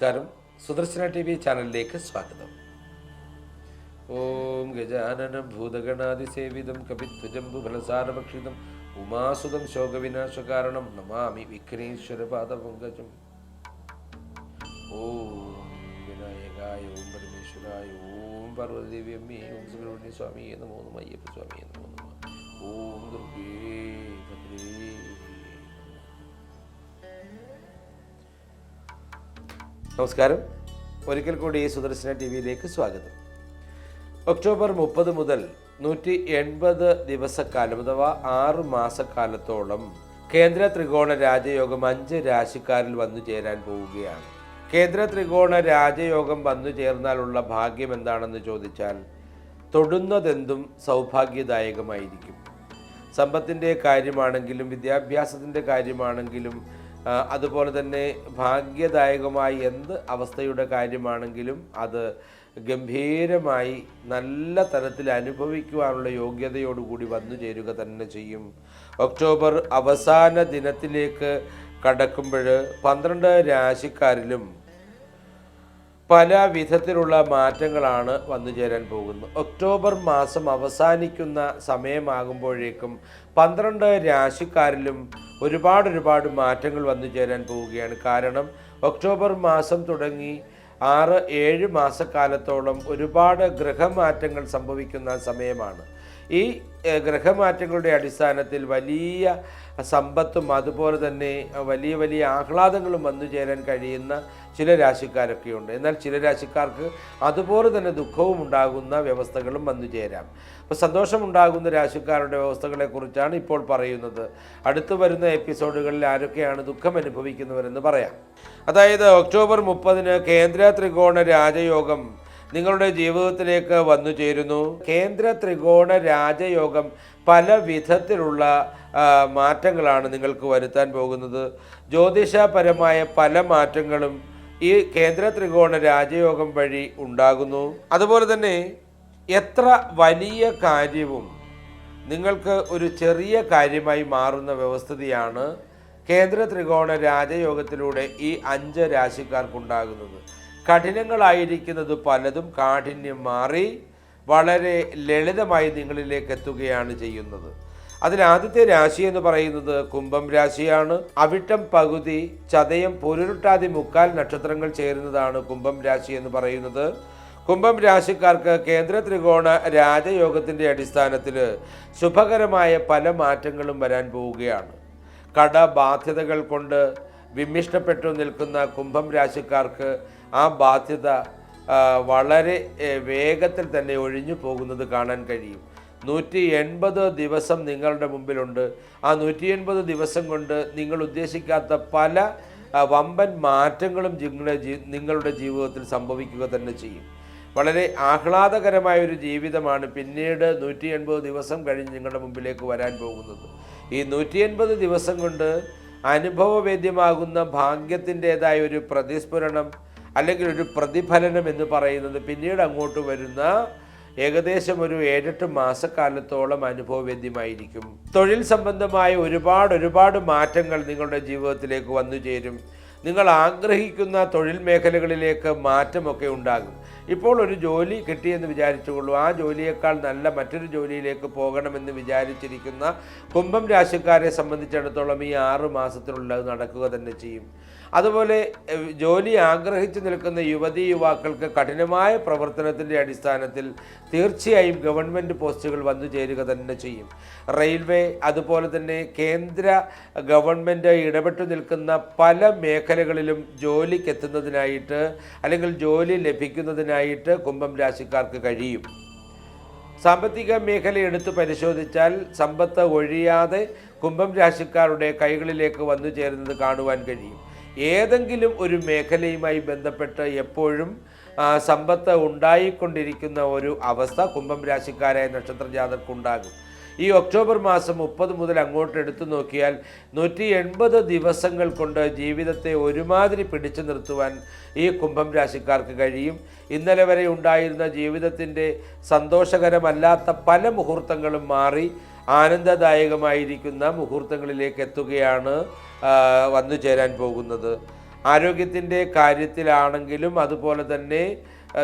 നമസ്കാരം. Sudarshana T V ചാനലിലേക്ക് സ്വാഗതം. ഓം ഗജാനനം ഭൂതഗണാതിസേവിതം കപിത്വജംബുഫലസാരഭക്ഷിതം ഉമാസുതം ശോകവിനാശകാരണം നമാമി വിഘ്നേശ്വര പാദപങ്കജം ഓം വിനായകായ ഓം പരമേശ്വരായ ഓം പാർവതി അമ്മേ ഓം സുബ്രഹ്മണ്യ സ്വാമിയെ നമോ നമ അയ്യപ്പ സ്വാമിയെ നമോ നമ. ഓം ദുർഗേ നമസ്കാരം. ഒരിക്കൽ കൂടി സുദർശന ടി വിയിലേക്ക് സ്വാഗതം. ഒക്ടോബർ മുപ്പത് മുതൽ നൂറ്റി എൺപത് ദിവസക്കാലം അഥവാ ആറ് മാസക്കാലത്തോളം കേന്ദ്ര ത്രികോണ രാജയോഗം അഞ്ച് രാശിക്കാരിൽ വന്നു ചേരാൻ പോവുകയാണ്. കേന്ദ്ര ത്രികോണ രാജയോഗം വന്നു ചേർന്നാലുള്ള ഭാഗ്യം എന്താണെന്ന് ചോദിച്ചാൽ തൊടുന്നതെന്തും സൗഭാഗ്യദായകമായിരിക്കും. സമ്പത്തിന്റെ കാര്യമാണെങ്കിലും വിദ്യാഭ്യാസത്തിന്റെ കാര്യമാണെങ്കിലും അതുപോലെ തന്നെ ഭാഗ്യദായകമായ എന്ത് അവസ്ഥയുടെ കാര്യമാണെങ്കിലും അത് ഗംഭീരമായി നല്ല തരത്തിൽ അനുഭവിക്കുവാനുള്ള യോഗ്യതയോടുകൂടി വന്നു ചേരുക തന്നെ ചെയ്യും. ഒക്ടോബർ അവസാന ദിനത്തിലേക്ക് കടക്കുമ്പോൾ പന്ത്രണ്ട് രാശിക്കാരിലും പല വിധത്തിലുള്ള മാറ്റങ്ങളാണ് വന്നു ചേരാൻ പോകുന്നത് ഒക്ടോബർ മാസം അവസാനിക്കുന്ന സമയമാകുമ്പോഴേക്കും പന്ത്രണ്ട് രാശിക്കാരിലും ഒരുപാട് ഒരുപാട് മാറ്റങ്ങൾ വന്നു ചേരാൻ പോവുകയാണ്. കാരണം ഒക്ടോബർ മാസം തുടങ്ങി ആറ് ഏഴ് മാസക്കാലത്തോളം ഒരുപാട് ഗ്രഹമാറ്റങ്ങൾ സംഭവിക്കുന്ന സമയമാണ്. ഈ ഗ്രഹമാറ്റങ്ങളുടെ അടിസ്ഥാനത്തിൽ വലിയ സമ്പത്തും അതുപോലെ തന്നെ വലിയ വലിയ ആഹ്ലാദങ്ങളും വന്നു ചേരാൻ കഴിയുന്ന ചില രാശിക്കാരൊക്കെയുണ്ട് എന്നാൽ ചില രാശിക്കാർക്ക് അതുപോലെ തന്നെ ദുഃഖവും ഉണ്ടാകുന്ന വ്യവസ്ഥകളും വന്നു ചേരാം. അപ്പോൾ സന്തോഷമുണ്ടാകുന്ന രാശിക്കാരുടെ വ്യവസ്ഥകളെക്കുറിച്ചാണ് ഇപ്പോൾ പറയുന്നത്. അടുത്തു വരുന്ന എപ്പിസോഡുകളിൽ ആരൊക്കെയാണ് ദുഃഖം അനുഭവിക്കുന്നവരെന്ന് പറയാം. അതായത് ഒക്ടോബർ മുപ്പതിന് കേന്ദ്ര ത്രികോണ രാജയോഗം. നിങ്ങളുടെ ജീവിതത്തിലേക്ക് വന്നു ചേരുന്നു. കേന്ദ്ര ത്രികോണ രാജയോഗം പല വിധത്തിലുള്ള മാറ്റങ്ങളാണ് നിങ്ങൾക്ക് വരുത്താൻ പോകുന്നത്. ജ്യോതിഷപരമായ പല മാറ്റങ്ങളും ഈ കേന്ദ്ര ത്രികോണ രാജയോഗം വഴി ഉണ്ടാകുന്നു. അതുപോലെ തന്നെ എത്ര വലിയ കാര്യവും നിങ്ങൾക്ക് ഒരു ചെറിയ കാര്യമായി മാറുന്ന വ്യവസ്ഥിതിയാണ് കേന്ദ്ര ത്രികോണ രാജയോഗത്തിലൂടെ ഈ അഞ്ച് രാശിക്കാർക്കുണ്ടാകുന്നത്. കഠിനങ്ങളായിരിക്കുന്നത് പലതും കാഠിന്യം മാറി വളരെ ലളിതമായി നിങ്ങളിലേക്ക് എത്തുകയാണ് ചെയ്യുന്നത്. അതിലാദ്യത്തെ രാശി എന്ന് പറയുന്നത് കുംഭം രാശിയാണ്. അവിട്ടം പകുതി ചതയം പൊരുരുട്ടാതി മുക്കാൽ നക്ഷത്രങ്ങൾ ചേരുന്നതാണ് കുംഭം രാശി എന്ന് പറയുന്നത്. കുംഭം രാശിക്കാർക്ക് കേന്ദ്ര ത്രികോണ രാജയോഗത്തിന്റെ അടിസ്ഥാനത്തിൽ ശുഭകരമായ പല മാറ്റങ്ങളും വരാൻ പോവുകയാണ്. കടബാധ്യതകൾ കൊണ്ട് വിമിഷ്ടപ്പെട്ടു നിൽക്കുന്ന കുംഭം രാശിക്കാർക്ക് ആ ബാധ്യത വളരെ വേഗത്തിൽ തന്നെ ഒഴിഞ്ഞു പോകുന്നത് കാണാൻ കഴിയും. നൂറ്റി എൺപത് ദിവസം നിങ്ങളുടെ മുമ്പിലുണ്ട്. ആ നൂറ്റി എൺപത് ദിവസം കൊണ്ട് നിങ്ങൾ ഉദ്ദേശിക്കാത്ത പല വമ്പൻ മാറ്റങ്ങളും നിങ്ങളുടെ നിങ്ങളുടെ ജീവിതത്തിൽ സംഭവിക്കുക തന്നെ ചെയ്യും. വളരെ ആഹ്ലാദകരമായ ഒരു ജീവിതമാണ് പിന്നീട് നൂറ്റി എൺപത് ദിവസം കഴിഞ്ഞ് നിങ്ങളുടെ മുമ്പിലേക്ക് വരാൻ പോകുന്നത്. ഈ നൂറ്റി എൺപത് ദിവസം കൊണ്ട് അനുഭവവേദ്യമാകുന്ന ഭാഗ്യത്തിന്റെതായ ഒരു പ്രതിസ്ഫുരണം അല്ലെങ്കിൽ ഒരു പ്രതിഫലനം എന്ന് പറയുന്നത് പിന്നീട് അങ്ങോട്ട് വരുന്ന ഏകദേശം ഒരു ഏഴെട്ട് മാസക്കാലത്തോളം അനുഭവവേദ്യമായിരിക്കും. തൊഴിൽ സംബന്ധമായ ഒരുപാട് ഒരുപാട് മാറ്റങ്ങൾ നിങ്ങളുടെ ജീവിതത്തിലേക്ക് വന്നു ചേരും. നിങ്ങൾ ആഗ്രഹിക്കുന്ന തൊഴിൽ മേഖലകളിലേക്ക് മാറ്റമൊക്കെ ഉണ്ടാകും. ഇപ്പോൾ ഒരു ജോലി കിട്ടിയെന്ന് വിചാരിച്ചുകൊള്ളൂ. ആ ജോലിയേക്കാൾ നല്ല മറ്റൊരു ജോലിയിലേക്ക് പോകണമെന്ന് വിചാരിച്ചിരിക്കുന്ന കുംഭം രാശിക്കാരെ സംബന്ധിച്ചിടത്തോളം ഈ ആറ് മാസത്തിനുള്ളിൽ അത് നടക്കുക തന്നെ ചെയ്യും. അതുപോലെ ജോലി ആഗ്രഹിച്ചു നിൽക്കുന്ന യുവതി യുവാക്കൾക്ക് കഠിനമായ പ്രവർത്തനത്തിന്റെ അടിസ്ഥാനത്തിൽ തീർച്ചയായും ഗവൺമെന്റ് പോസ്റ്റുകൾ വന്നു ചേരുക തന്നെ ചെയ്യും. റെയിൽവേ അതുപോലെ തന്നെ കേന്ദ്ര ഗവൺമെന്റ് ഇടപെട്ടു നിൽക്കുന്ന പല മേഖലകളിലും ജോലിക്കെത്തുന്നതിനായിട്ട് അല്ലെങ്കിൽ ജോലി ലഭിക്കുന്നതിനായിട്ട് കുംഭം രാശിക്കാർക്ക് കഴിയും. സാമ്പത്തിക മേഖല എടുത്തു പരിശോധിച്ചാൽ സമ്പത്ത് ഒഴിയാതെ കുംഭം രാശിക്കാരുടെ കൈകളിലേക്ക് വന്നു ചേരുന്നത് കാണുവാൻ കഴിയും. ഏതെങ്കിലും ഒരു മേഖലയുമായി ബന്ധപ്പെട്ട് എപ്പോഴും സമ്പത്ത് ഉണ്ടായിക്കൊണ്ടിരിക്കുന്ന ഒരു അവസ്ഥ കുംഭം രാശിക്കാരായ നക്ഷത്ര ജാതർക്കുണ്ടാകും ഈ ഒക്ടോബർ മാസം മുപ്പത് മുതൽ അങ്ങോട്ട് എടുത്തു നോക്കിയാൽ നൂറ്റി എൺപത് ദിവസങ്ങൾ കൊണ്ട് ജീവിതത്തെ ഒരുമാതിരി പിടിച്ചു നിർത്തുവാൻ ഈ കുംഭം രാശിക്കാർക്ക് കഴിയും. ഇന്നലെ വരെ ഉണ്ടായിരുന്ന ജീവിതത്തിന്റെ സന്തോഷകരമല്ലാത്ത പല മുഹൂർത്തങ്ങളും മാറി ആനന്ദദായകമായിരിക്കുന്ന മുഹൂർത്തങ്ങളിലേക്ക് എത്തുകയാണ് വന്നു ചേരാൻ പോകുന്നത്. ആരോഗ്യത്തിന്റെ കാര്യത്തിലാണെങ്കിലും അതുപോലെ തന്നെ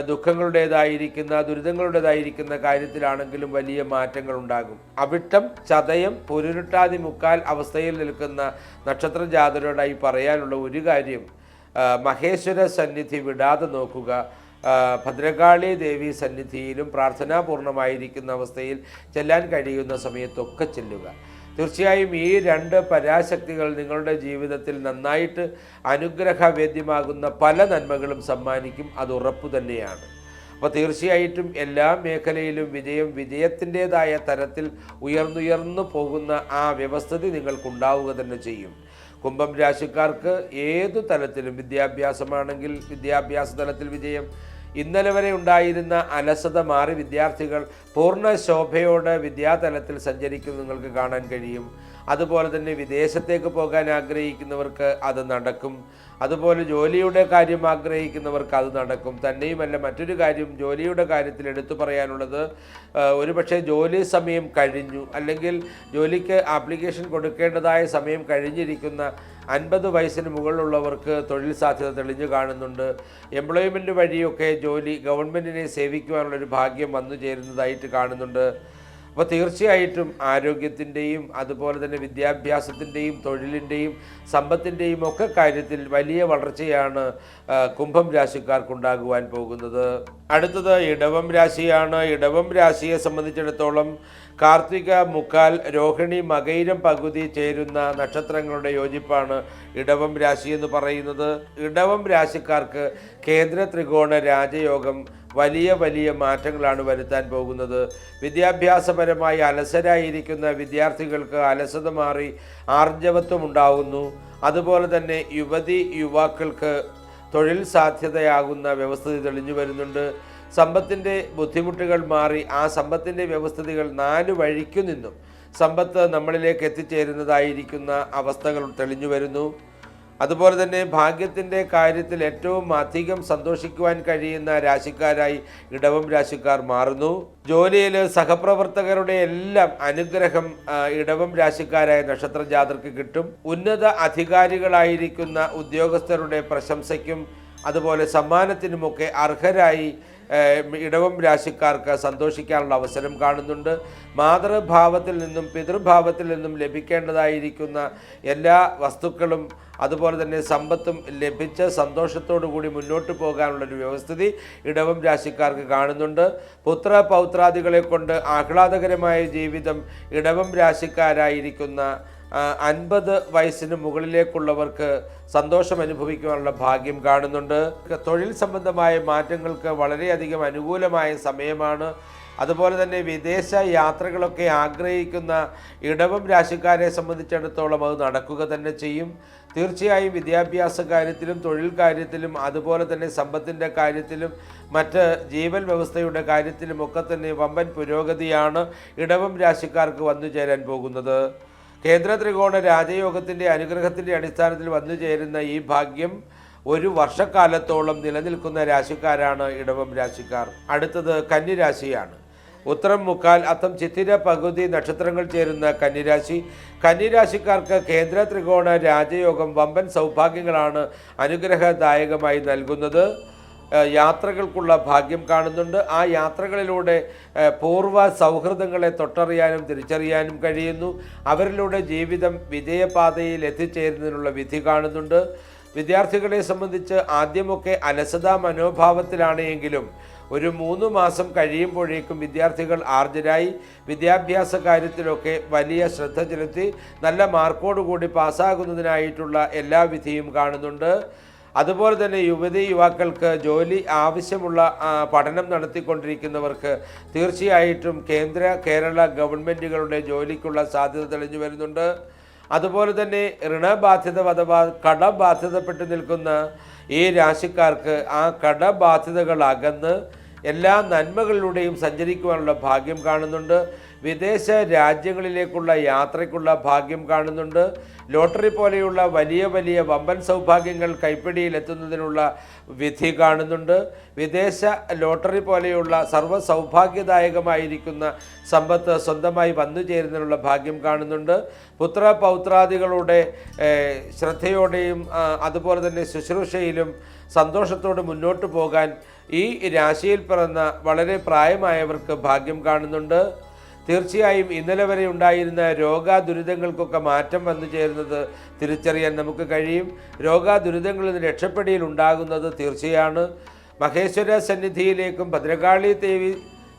ദുഃഖങ്ങളുടേതായിരിക്കുന്ന ദുരിതങ്ങളുടേതായിരിക്കുന്ന കാര്യത്തിലാണെങ്കിലും വലിയ മാറ്റങ്ങൾ ഉണ്ടാകും അവിട്ടം ചതയം പൊരുരുട്ടാതി മുക്കാൽ അവസ്ഥയിൽ നിൽക്കുന്ന നക്ഷത്ര ജാതരോടായി പറയാനുള്ള ഒരു കാര്യം മഹേശ്വര സന്നിധി വിടാതെ നോക്കുക. ഭദ്രകാളി ദേവി സന്നിധിയിലും പ്രാർത്ഥനാപൂർണമായിരിക്കുന്ന അവസ്ഥയിൽ ചെല്ലാൻ കഴിയുന്ന സമയത്തൊക്കെ ചെല്ലുക. തീർച്ചയായും ഈ രണ്ട് പരാശക്തികൾ നിങ്ങളുടെ ജീവിതത്തിൽ നന്നായിട്ട് അനുഗ്രഹവേദ്യമാകുന്ന പല നന്മകളും സമ്മാനിക്കും. അത് ഉറപ്പു തന്നെയാണ്. അപ്പോൾ തീർച്ചയായിട്ടും എല്ലാ മേഖലയിലും വിജയം വിജയത്തിന്റെതായ തരത്തിൽ ഉയർന്നുയർന്നു പോകുന്ന ആ വ്യവസ്ഥിതി നിങ്ങൾക്കുണ്ടാവുക തന്നെ ചെയ്യും. കുംഭം രാശിക്കാർക്ക് ഏതു തലത്തിലും വിദ്യാഭ്യാസമാണെങ്കിൽ വിദ്യാഭ്യാസ തലത്തിൽ വിജയം ഇന്നലെ വരെ ഉണ്ടായിരുന്ന അലസത മാറി വിദ്യാർത്ഥികൾ പൂർണ ശോഭയോടെ വിദ്യാതലത്തിൽ സഞ്ചരിക്കുന്നത് നിങ്ങൾക്ക് കാണാൻ കഴിയും. അതുപോലെ തന്നെ വിദേശത്തേക്ക് പോകാൻ ആഗ്രഹിക്കുന്നവർക്ക് അത് നടക്കും. അതുപോലെ ജോലിയുടെ കാര്യം ആഗ്രഹിക്കുന്നവർക്ക് അത് നടക്കും. തന്നെയുമല്ല മറ്റൊരു കാര്യം ജോലിയുടെ കാര്യത്തിൽ എടുത്തു പറയാനുള്ളത് ഒരുപക്ഷെ ജോലി സമയം കഴിഞ്ഞു. അല്ലെങ്കിൽ ജോലിക്ക് ആപ്ലിക്കേഷൻ കൊടുക്കേണ്ടതായ സമയം കഴിഞ്ഞിരിക്കുന്ന അൻപത് വയസ്സിന് മുകളിലുള്ളവർക്ക് തൊഴിൽ സാധ്യത തെളിഞ്ഞു കാണുന്നുണ്ട്. എംപ്ലോയ്മെന്റ് വഴിയൊക്കെ ജോലി ഗവൺമെന്റിനെ സേവിക്കുവാനുള്ളൊരു ഭാഗ്യം വന്നു ചേരുന്നതായിട്ട് കാണുന്നുണ്ട്. അപ്പോൾ തീർച്ചയായിട്ടും ആരോഗ്യത്തിന്റെയും അതുപോലെ തന്നെ വിദ്യാഭ്യാസത്തിന്റെയും തൊഴിലിന്റെയും സമ്പത്തിന്റെയും ഒക്കെ കാര്യത്തിൽ വലിയ വളർച്ചയാണ് കുംഭം രാശിക്കാർക്കുണ്ടാകുവാൻ പോകുന്നത്. അടുത്തത് ഇടവം രാശിയാണ്. ഇടവം രാശിയെ സംബന്ധിച്ചിടത്തോളം കാർത്തിക മുക്കാൽ രോഹിണി മകൈരം പകുതി ചേരുന്ന നക്ഷത്രങ്ങളുടെ യോജിപ്പാണ് ഇടവം രാശി എന്ന് പറയുന്നത്. ഇടവം രാശിക്കാർക്ക് കേന്ദ്ര ത്രികോണ രാജയോഗം വലിയ വലിയ മാറ്റങ്ങളാണ് വരുത്താൻ പോകുന്നത്. വിദ്യാഭ്യാസപരമായി അലസരായിരിക്കുന്ന വിദ്യാർത്ഥികൾക്ക് അലസത മാറി ആർജവത്വം ഉണ്ടാകുന്നു അതുപോലെ തന്നെ യുവതി യുവാക്കൾക്ക് തൊഴിൽ സാധ്യതയാകുന്ന വ്യവസ്ഥിതി തെളിഞ്ഞു വരുന്നുണ്ട്. സമ്പത്തിന്റെ ബുദ്ധിമുട്ടുകൾ മാറി ആ സമ്പത്തിന്റെ വ്യവസ്ഥിതികൾ നാല് വഴിക്കു നിന്നും സമ്പത്ത് നമ്മളിലേക്ക് എത്തിച്ചേരുന്നതായിരിക്കുന്ന അവസ്ഥകൾ തെളിഞ്ഞു വരുന്നു. അതുപോലെ തന്നെ ഭാഗ്യത്തിന്റെ കാര്യത്തിൽ ഏറ്റവും അധികം സന്തോഷിക്കുവാൻ കഴിയുന്ന രാശിക്കാരായി ഇടവം രാശിക്കാർ മാറുന്നു. ജോലിയിൽ സഹപ്രവർത്തകരുടെ എല്ലാം അനുഗ്രഹം ഇടവം രാശിക്കാരായ നക്ഷത്ര ജാതർക്ക് കിട്ടും. ഉന്നത അധികാരികളായിരിക്കുന്ന ഉദ്യോഗസ്ഥരുടെ പ്രശംസയ്ക്കും അതുപോലെ സമ്മാനത്തിനുമൊക്കെ അർഹരായി ഇടവം രാശിക്കാർക്ക് സന്തോഷിക്കാനുള്ള അവസരം കാണുന്നുണ്ട്. മാതൃഭാവത്തിൽ നിന്നും പിതൃഭാവത്തിൽ നിന്നും ലഭിക്കേണ്ടതായിരിക്കുന്ന എല്ലാ വസ്തുക്കളും അതുപോലെ തന്നെ സമ്പത്തും ലഭിച്ച് സന്തോഷത്തോടു കൂടി മുന്നോട്ട് പോകാനുള്ളൊരു വ്യവസ്ഥിതി ഇടവം രാശിക്കാർക്ക് കാണുന്നുണ്ട്. പുത്ര പൗത്രാദികളെ കൊണ്ട് ആഹ്ലാദകരമായ ജീവിതം ഇടവം രാശിക്കാരായിരിക്കുന്ന അൻപത് വയസ്സിന് മുകളിലേക്കുള്ളവർക്ക് സന്തോഷം അനുഭവിക്കുവാനുള്ള ഭാഗ്യം കാണുന്നുണ്ട്. തൊഴിൽ സംബന്ധമായ മാറ്റങ്ങൾക്ക് വളരെയധികം അനുകൂലമായ സമയമാണ്. അതുപോലെ തന്നെ വിദേശ യാത്രകളൊക്കെ ആഗ്രഹിക്കുന്ന ഇടവം രാശിക്കാരെ സംബന്ധിച്ചിടത്തോളം അത് നടക്കുക തന്നെ ചെയ്യും. തീർച്ചയായും വിദ്യാഭ്യാസ കാര്യത്തിലും തൊഴിൽ കാര്യത്തിലും അതുപോലെ തന്നെ സമ്പത്തിന്റെ കാര്യത്തിലും മറ്റ് ജീവൻ വ്യവസ്ഥയുടെ കാര്യത്തിലും ഒക്കെ തന്നെ വമ്പൻ പുരോഗതിയാണ് ഇടവം രാശിക്കാർക്ക് വന്നു ചേരാൻ പോകുന്നത്. കേന്ദ്ര ത്രികോണ രാജയോഗത്തിന്റെ അനുഗ്രഹത്തിന്റെ അടിസ്ഥാനത്തിൽ വന്നു ചേരുന്ന ഈ ഭാഗ്യം ഒരു വർഷക്കാലത്തോളം നിലനിൽക്കുന്ന രാശിക്കാരാണ് ഇടവം രാശിക്കാർ. അടുത്തത് കന്നിരാശിയാണ്. ഉത്തരം മുക്കാൽ അത്തം ചിത്തിര പകുതി നക്ഷത്രങ്ങൾ ചേരുന്ന കന്നിരാശി. കന്നിരാശിക്കാർക്ക് കേന്ദ്ര ത്രികോണ രാജയോഗം വമ്പൻ സൗഭാഗ്യങ്ങളാണ് അനുഗ്രഹദായകമായി നൽകുന്നത്. യാത്രകൾക്കുള്ള ഭാഗ്യം കാണുന്നുണ്ട്. ആ യാത്രകളിലൂടെ പൂർവ സൗഹൃദങ്ങളെ തൊട്ടറിയാനും തിരിച്ചറിയാനും കഴിയുന്നു. അവരിലൂടെ ജീവിതം വിജയപാതയിൽ എത്തിച്ചേരുന്നതിനുള്ള വിധി കാണുന്നുണ്ട്. വിദ്യാർത്ഥികളെ സംബന്ധിച്ച് ആദ്യമൊക്കെ അലസതാ മനോഭാവത്തിലാണ് എങ്കിലും ഒരു മൂന്ന് മാസം കഴിയുമ്പോഴേക്കും വിദ്യാർത്ഥികൾ ആർജരായി. വിദ്യാഭ്യാസ കാര്യത്തിലൊക്കെ വലിയ ശ്രദ്ധ ചെലുത്തി നല്ല മാർക്കോടുകൂടി പാസ്സാകുന്നതിനായിട്ടുള്ള എല്ലാ വിധിയും കാണുന്നുണ്ട്. അതുപോലെ തന്നെ യുവതി യുവാക്കൾക്ക് ജോലി ആവശ്യമുള്ള പഠനം നടത്തിക്കൊണ്ടിരിക്കുന്നവർക്ക് തീർച്ചയായിട്ടും കേന്ദ്ര കേരള ഗവൺമെന്റുകളുടെ ജോലിക്കുള്ള സാധ്യത തെളിഞ്ഞു വരുന്നുണ്ട്. അതുപോലെ തന്നെ ഋണബാധ്യത അഥവാ കടബാധ്യതപ്പെട്ട് നിൽക്കുന്ന ഈ രാശിക്കാർക്ക് ആ കടബാധ്യതകൾ അകന്ന് എല്ലാ നന്മകളിലൂടെയും സഞ്ചരിക്കുവാനുള്ള ഭാഗ്യം കാണുന്നുണ്ട്. വിദേശ രാജ്യങ്ങളിലേക്കുള്ള യാത്രയ്ക്കുള്ള ഭാഗ്യം കാണുന്നുണ്ട്. ലോട്ടറി പോലെയുള്ള വലിയ വലിയ വമ്പൻ സൗഭാഗ്യങ്ങൾ കൈപ്പിടിയിലെത്തുന്നതിനുള്ള വിധി കാണുന്നുണ്ട്. വിദേശ ലോട്ടറി പോലെയുള്ള സർവ സൗഭാഗ്യദായകമായിരിക്കുന്ന സമ്പത്ത് സ്വന്തമായി വന്നു ചേരുന്നതിനുള്ള ഭാഗ്യം കാണുന്നുണ്ട്. പുത്ര പൗത്രാദികളുടെ ശ്രദ്ധയോടെയും അതുപോലെ തന്നെ ശുശ്രൂഷയിലും സന്തോഷത്തോടെ മുന്നോട്ട് പോകാൻ ഈ രാശിയിൽ പിറന്ന വളരെ പ്രായമായവർക്ക് ഭാഗ്യം കാണുന്നുണ്ട്. തീർച്ചയായും ഇന്നലെ വരെ ഉണ്ടായിരുന്ന രോഗാദുരിതങ്ങൾക്കൊക്കെ മാറ്റം വന്നു ചേരുന്നത് തിരിച്ചറിയാൻ നമുക്ക് കഴിയും. രോഗാദുരിതങ്ങളിൽ നിന്ന് രക്ഷപ്പെടിയിൽ ഉണ്ടാകുന്നത് തീർച്ചയാണ്. മഹേശ്വര സന്നിധിയിലേക്കും ഭദ്രകാളി ദേവി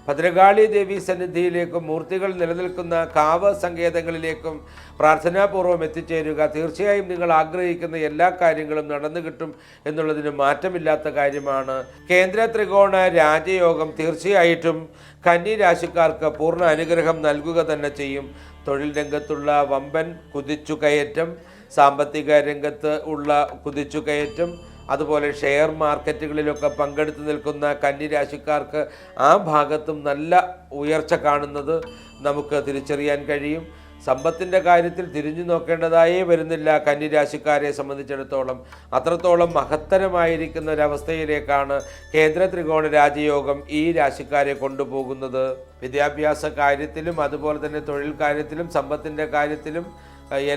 ഭദ്രകാളി ദേവി സന്നിധിയിലേക്കും മൂർത്തികൾ നിലനിൽക്കുന്ന കാവ സങ്കേതങ്ങളിലേക്കും പ്രാർത്ഥനാപൂർവം എത്തിച്ചേരുക. തീർച്ചയായും നിങ്ങൾ ആഗ്രഹിക്കുന്ന എല്ലാ കാര്യങ്ങളും നടന്നു കിട്ടും എന്നുള്ളതിന് മാറ്റമില്ലാത്ത കാര്യമാണ്. കേന്ദ്ര ത്രികോണ രാജയോഗം തീർച്ചയായിട്ടും കന്നി രാശിക്കാർക്ക് പൂർണ അനുഗ്രഹം നൽകുക തന്നെ ചെയ്യും. തൊഴിൽ രംഗത്തുള്ള വമ്പൻ കുതിച്ചു കയറ്റം സാമ്പത്തിക രംഗത്ത് ഉള്ള കുതിച്ചുകയറ്റം അതുപോലെ ഷെയർ മാർക്കറ്റുകളിലൊക്കെ പങ്കെടുത്ത് നിൽക്കുന്ന കന്നിരാശിക്കാർക്ക് ആ ഭാഗത്തും നല്ല ഉയർച്ച കാണുന്നത് നമുക്ക് തിരിച്ചറിയാൻ കഴിയും. സമ്പത്തിന്റെ കാര്യത്തിൽ തിരിഞ്ഞു നോക്കേണ്ടതായേ വരുന്നില്ല കന്നിരാശിക്കാരെ സംബന്ധിച്ചിടത്തോളം. അത്രത്തോളം മഹത്തരമായിരിക്കുന്ന ഒരവസ്ഥയിലേക്കാണ് കേന്ദ്ര ത്രികോണ രാജയോഗം ഈ രാശിക്കാരെ കൊണ്ടുപോകുന്നത്. വിദ്യാഭ്യാസ കാര്യത്തിലും അതുപോലെ തന്നെ തൊഴിൽ കാര്യത്തിലും സമ്പത്തിന്റെ കാര്യത്തിലും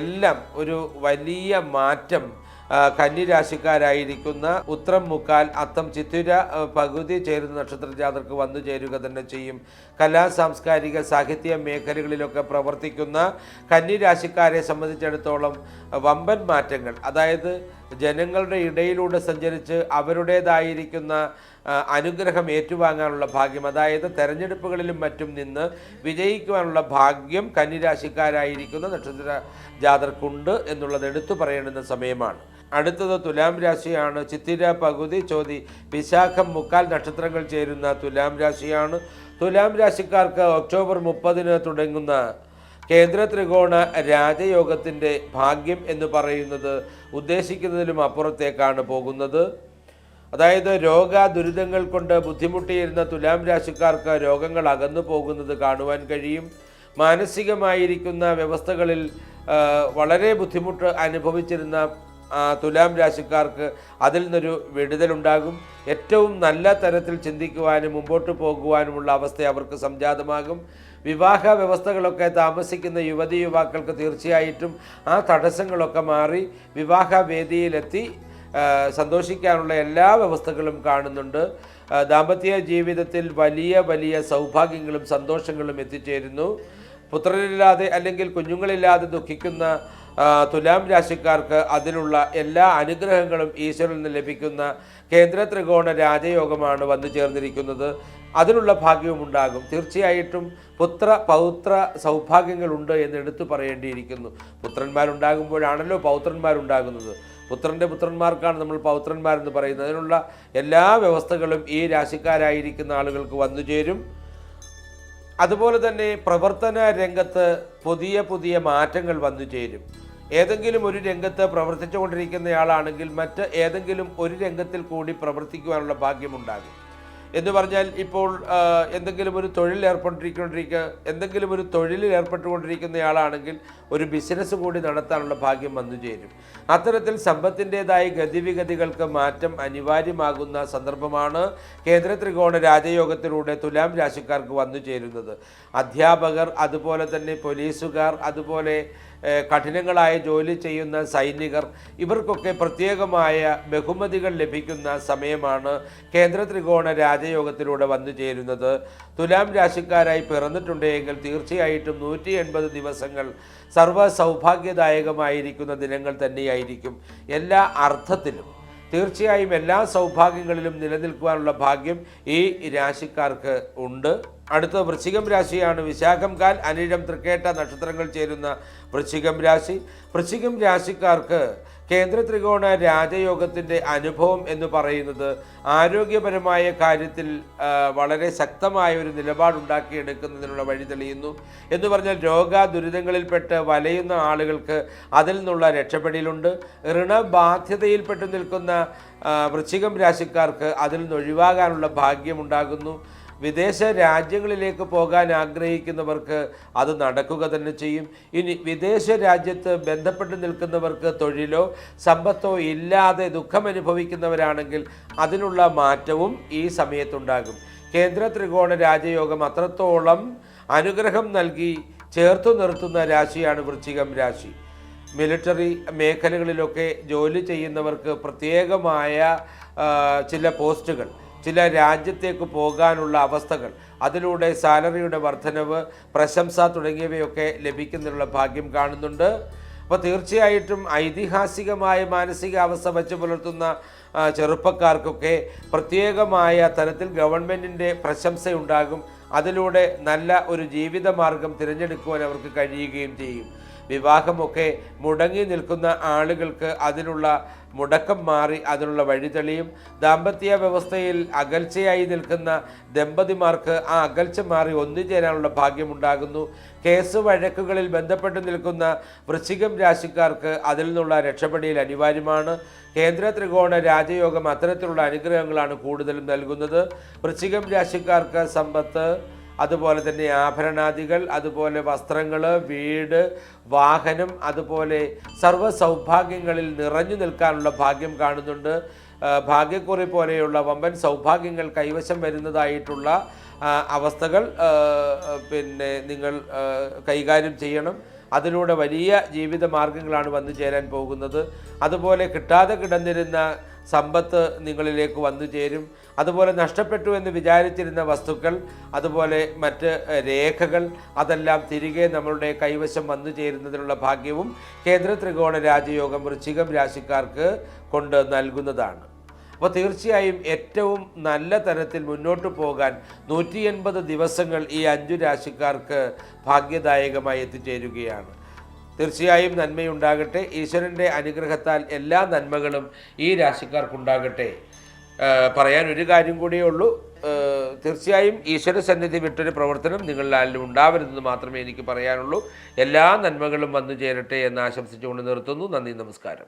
എല്ലാം ഒരു വലിയ മാറ്റം ആ, കന്നി രാശിക്കാരായിരിക്കുന്ന ഉത്രം മുക്കാൽ അത്തം ചിത്തിര പകുതി ചേരുന്ന നക്ഷത്ര ജാതർക്ക് വന്നു ചേരുക തന്നെ ചെയ്യും. കലാ സാംസ്കാരിക സാഹിത്യ മേഖലകളിലൊക്കെ പ്രവർത്തിക്കുന്ന കന്നിരാശിക്കാരെ സംബന്ധിച്ചിടത്തോളം വമ്പൻ മാറ്റങ്ങൾ അതായത് ജനങ്ങളുടെ ഇടയിലൂടെ സഞ്ചരിച്ച് അവരുടേതായിരിക്കുന്ന അനുഗ്രഹം ഏറ്റുവാങ്ങാനുള്ള ഭാഗ്യം അതായത് തെരഞ്ഞെടുപ്പുകളിലും മറ്റും നിന്ന് വിജയിക്കുവാനുള്ള ഭാഗ്യം കന്നിരാശിക്കാരായിരിക്കുന്ന നക്ഷത്ര ജാതർക്കുണ്ട് എന്നുള്ളത് എടുത്തു പറയേണ്ടുന്ന സമയമാണ്. അടുത്തത് തുലാം രാശിയാണ്. ചിത്തിര പകുതി ചോതി വിശാഖം മുക്കാൽ നക്ഷത്രങ്ങൾ ചേരുന്ന തുലാം രാശിയാണ്. തുലാം രാശിക്കാർക്ക് ഒക്ടോബർ മുപ്പതിന് തുടങ്ങുന്ന കേന്ദ്ര ത്രികോണ രാജയോഗത്തിന്റെ ഭാഗ്യം എന്ന് പറയുന്നത് ഉദ്ദേശിക്കുന്നതിലും അപ്പുറത്തേക്കാണ് പോകുന്നത്. അതായത് രോഗ ദുരിതങ്ങൾ കൊണ്ട് ബുദ്ധിമുട്ടിയിരുന്ന തുലാം രാശിക്കാർക്ക് രോഗങ്ങൾ അകന്നു പോകുന്നത് കാണുവാൻ കഴിയും. മാനസികമായിരിക്കുന്ന വ്യവസ്ഥകളിൽ വളരെ ബുദ്ധിമുട്ട് അനുഭവിച്ചിരുന്ന തുലാം രാശിക്കാർക്ക് അതിൽ നിന്നൊരു വിടുതലുണ്ടാകും. ഏറ്റവും നല്ല തരത്തിൽ ചിന്തിക്കുവാനും മുമ്പോട്ട് പോകുവാനുമുള്ള അവസ്ഥ അവർക്ക് സംജാതമാകും. വിവാഹ വ്യവസ്ഥകളൊക്കെ താമസിക്കുന്ന യുവതി യുവാക്കൾക്ക് തീർച്ചയായിട്ടും ആ തടസ്സങ്ങളൊക്കെ മാറി വിവാഹ വേദിയിലെത്തി സന്തോഷിക്കാനുള്ള എല്ലാ വ്യവസ്ഥകളും കാണുന്നുണ്ട്. ദാമ്പത്യ ജീവിതത്തിൽ വലിയ വലിയ സൗഭാഗ്യങ്ങളും സന്തോഷങ്ങളും എത്തിച്ചേരുന്നു. പുത്രനില്ലാതെ അല്ലെങ്കിൽ കുഞ്ഞുങ്ങളില്ലാതെ ദുഃഖിക്കുന്ന തുലാം രാശിക്കാർക്ക് അതിലുള്ള എല്ലാ അനുഗ്രഹങ്ങളും ഈശ്വരനിൽ നിന്ന് ലഭിക്കുന്ന കേന്ദ്ര ത്രികോണ രാജയോഗമാണ് വന്നു ചേർന്നിരിക്കുന്നത്. അതിനുള്ള ഭാഗ്യവും ഉണ്ടാകും. തീർച്ചയായിട്ടും പുത്ര പൗത്ര സൗഭാഗ്യങ്ങളുണ്ട് എന്ന് എടുത്തു പറയേണ്ടിയിരിക്കുന്നു. പുത്രന്മാരുണ്ടാകുമ്പോഴാണല്ലോ പൗത്രന്മാരുണ്ടാകുന്നത്. പുത്രന്റെ പുത്രന്മാർക്കാണ് നമ്മൾ പൗത്രന്മാരെന്ന് പറയുന്നത്. അതിനുള്ള എല്ലാ വ്യവസ്ഥകളും ഈ രാശിക്കാരായിരിക്കുന്ന ആളുകൾക്ക് വന്നു ചേരും. അതുപോലെ തന്നെ പ്രവർത്തന രംഗത്ത് പുതിയ പുതിയ മാറ്റങ്ങൾ വന്നു ചേരും. ഏതെങ്കിലും ഒരു രംഗത്ത് പ്രവർത്തിച്ചുകൊണ്ടിരിക്കുന്നയാളാണെങ്കിൽ മറ്റ് ഏതെങ്കിലും ഒരു രംഗത്തിൽ കൂടി പ്രവർത്തിക്കുവാനുള്ള ഭാഗ്യമുണ്ടാകും. എന്ന് പറഞ്ഞാൽ ഇപ്പോൾ എന്തെങ്കിലും ഒരു തൊഴിൽ ഏർപ്പെട്ടിരിക്കൊണ്ടിരിക്കുക എന്തെങ്കിലും ഒരു തൊഴിലിൽ ഏർപ്പെട്ടുകൊണ്ടിരിക്കുന്നയാളാണെങ്കിൽ ഒരു ബിസിനസ് കൂടി നടത്താനുള്ള ഭാഗ്യം വന്നു ചേരും. അത്തരത്തിൽ സമ്പത്തിന്റെതായ ഗതിവിഗതികൾക്ക് മാറ്റം അനിവാര്യമാകുന്ന സന്ദർഭമാണ് കേന്ദ്ര ത്രികോണ രാജയോഗത്തിലൂടെ തുലാം രാശിക്കാർക്ക് വന്നു ചേരുന്നത്. അധ്യാപകർ അതുപോലെ തന്നെ പോലീസുകാർ അതുപോലെ കഠിനങ്ങളായ ജോലി ചെയ്യുന്ന സൈനികർ ഇവർക്കൊക്കെ പ്രത്യേകമായ ബഹുമതികൾ ലഭിക്കുന്ന സമയമാണ് കേന്ദ്ര ത്രികോണ രാജയോഗത്തിലൂടെ വന്നു ചേരുന്നത്. തുലാം രാശിക്കാരായി പിറന്നിട്ടുണ്ടെങ്കിൽ തീർച്ചയായിട്ടും നൂറ്റി എൺപത് ദിവസങ്ങൾ സർവ സൗഭാഗ്യദായകമായിരിക്കുന്ന ദിനങ്ങൾ തന്നെയായിരിക്കും എല്ലാ അർത്ഥത്തിലും. തീർച്ചയായും എല്ലാ സൗഭാഗ്യങ്ങളിലും നിലനിൽക്കുവാനുള്ള ഭാഗ്യം ഈ രാശിക്കാർക്ക് ഉണ്ട്. അടുത്ത വൃശ്ചികം രാശിയാണ് വിശാഖം കാൽ അനിഴം തൃക്കേട്ട നക്ഷത്രങ്ങൾ ചേരുന്ന വൃശ്ചികം രാശി. വൃശ്ചികം രാശിക്കാർക്ക് കേന്ദ്ര ത്രികോണ രാജയോഗത്തിന്റെ അനുഭവം എന്ന് പറയുന്നത് ആരോഗ്യപരമായ കാര്യത്തിൽ വളരെ ശക്തമായ ഒരു നിലപാടുണ്ടാക്കിയെടുക്കുന്നതിനുള്ള വഴി തെളിയുന്നു. എന്ന് പറഞ്ഞാൽ രോഗ ദുരിതങ്ങളിൽപ്പെട്ട് വലയുന്ന ആളുകൾക്ക് അതിൽ നിന്നുള്ള രക്ഷപ്പെടലുണ്ട്. ഋണബാധ്യതയിൽപ്പെട്ട് നിൽക്കുന്ന വൃശ്ചികം രാശിക്കാർക്ക് അതിൽ നിന്ന് ഒഴിവാകാനുള്ള ഭാഗ്യമുണ്ടാകുന്നു. വിദേശ രാജ്യങ്ങളിലേക്ക് പോകാൻ ആഗ്രഹിക്കുന്നവർക്ക് അത് നടക്കുക തന്നെ ചെയ്യും. ഇനി വിദേശ രാജ്യത്ത് ബന്ധപ്പെട്ട് നിൽക്കുന്നവർക്ക് തൊഴിലോ സമ്പത്തോ ഇല്ലാതെ ദുഃഖമനുഭവിക്കുന്നവരാണെങ്കിൽ അതിനുള്ള മാറ്റവും ഈ സമയത്തുണ്ടാകും. കേന്ദ്ര ത്രികോണ രാജയോഗം അത്രത്തോളം അനുഗ്രഹം നൽകി ചേർത്തു നിർത്തുന്ന രാശിയാണ് വൃശ്ചികം രാശി. മിലിറ്ററി മേഖലകളിലൊക്കെ ജോലി ചെയ്യുന്നവർക്ക് പ്രത്യേകമായ ചില പോസ്റ്റുകൾ. ചില രാജ്യത്തേക്ക് പോകാനുള്ള അവസ്ഥകൾ അതിലൂടെ സാലറിയുടെ വർധനവ് പ്രശംസ തുടങ്ങിയവയൊക്കെ ലഭിക്കുന്നതിനുള്ള ഭാഗ്യം കാണുന്നുണ്ട്. അപ്പോൾ തീർച്ചയായിട്ടും ഐതിഹാസികമായ മാനസികാവസ്ഥ വെച്ച് പുലർത്തുന്ന ചെറുപ്പക്കാർക്കൊക്കെ പ്രത്യേകമായ തരത്തിൽ ഗവൺമെന്റിന്റെ പ്രശംസയുണ്ടാകും. അതിലൂടെ നല്ല ഒരു ജീവിതമാർഗം തിരഞ്ഞെടുക്കുവാൻ അവർക്ക് കഴിയുകയും ചെയ്യും. വിവാഹമൊക്കെ മുടങ്ങി നിൽക്കുന്ന ആളുകൾക്ക് അതിനുള്ള മുടക്കം മാറി അതിനുള്ള വഴിതെളിയും ദാമ്പത്യ വ്യവസ്ഥയിൽ അകൽച്ചയായി നിൽക്കുന്ന ദമ്പതിമാർക്ക് ആ അകൽച്ച മാറി ഒന്നുചേരാനുള്ള ഭാഗ്യമുണ്ടാകുന്നു. കേസ് വഴക്കുകളിൽ ബന്ധപ്പെട്ട് നിൽക്കുന്ന വൃശ്ചികം രാശിക്കാർക്ക് അതിൽ നിന്നുള്ള രക്ഷപ്പെടിയിൽ അനിവാര്യമാണ്. കേന്ദ്ര ത്രികോണ രാജയോഗം അത്തരത്തിലുള്ള അനുഗ്രഹങ്ങളാണ് കൂടുതലും നൽകുന്നത്. വൃശ്ചികം രാശിക്കാർക്ക് സമ്പത്ത് അതുപോലെ തന്നെ ആഭരണാദികൾ അതുപോലെ വസ്ത്രങ്ങൾ വീട് വാഹനം അതുപോലെ സർവ സൗഭാഗ്യങ്ങളിൽ നിറഞ്ഞു നിൽക്കാനുള്ള ഭാഗ്യം കാണുന്നുണ്ട്. ഭാഗ്യക്കുറി പോലെയുള്ള വമ്പൻ സൗഭാഗ്യങ്ങൾ കൈവശം വരുന്നതായിട്ടുള്ള അവസ്ഥകൾ പിന്നെ നിങ്ങൾ കൈകാര്യം ചെയ്യണം. അതിലൂടെ വലിയ ജീവിത മാർഗങ്ങളാണ് വന്നു ചേരാൻ പോകുന്നത്. അതുപോലെ കിട്ടാതെ കിടന്നിരുന്ന സമ്പത്ത് നിങ്ങളിലേക്ക് വന്നു ചേരും. അതുപോലെ നഷ്ടപ്പെട്ടു എന്ന് വിചാരിച്ചിരുന്ന വസ്തുക്കൾ അതുപോലെ മറ്റ് രേഖകൾ അതെല്ലാം തിരികെ നമ്മളുടെ കൈവശം വന്നു ചേരുന്നതിനുള്ള ഭാഗ്യവും കേന്ദ്ര ത്രികോണ രാജയോഗം വൃശ്ചികം രാശിക്കാർക്ക് കൊണ്ട് നൽകുന്നതാണ്. അപ്പോൾ തീർച്ചയായും ഏറ്റവും നല്ല തരത്തിൽ മുന്നോട്ട് പോകാൻ നൂറ്റി ദിവസങ്ങൾ ഈ അഞ്ചു രാശിക്കാർക്ക് ഭാഗ്യദായകമായി എത്തിച്ചേരുകയാണ്. തീർച്ചയായും നന്മയുണ്ടാകട്ടെ. ഈശ്വരന്റെ അനുഗ്രഹത്താൽ എല്ലാ നന്മകളും ഈ രാശിക്കാർക്കുണ്ടാകട്ടെ. പറയാൻ ഒരു കാര്യം കൂടിയേ ഉള്ളൂ. തീർച്ചയായും ഈശ്വര സന്നിധി വിട്ടൊരു പ്രവർത്തനം നിങ്ങളിൽ ഉണ്ടാവരുതെന്ന് മാത്രമേ എനിക്ക് പറയാനുള്ളൂ. എല്ലാ നന്മകളും വന്നു ചേരട്ടെ എന്ന് ആശംസിച്ചുകൊണ്ട് നിർത്തുന്നു. നന്ദി നമസ്കാരം.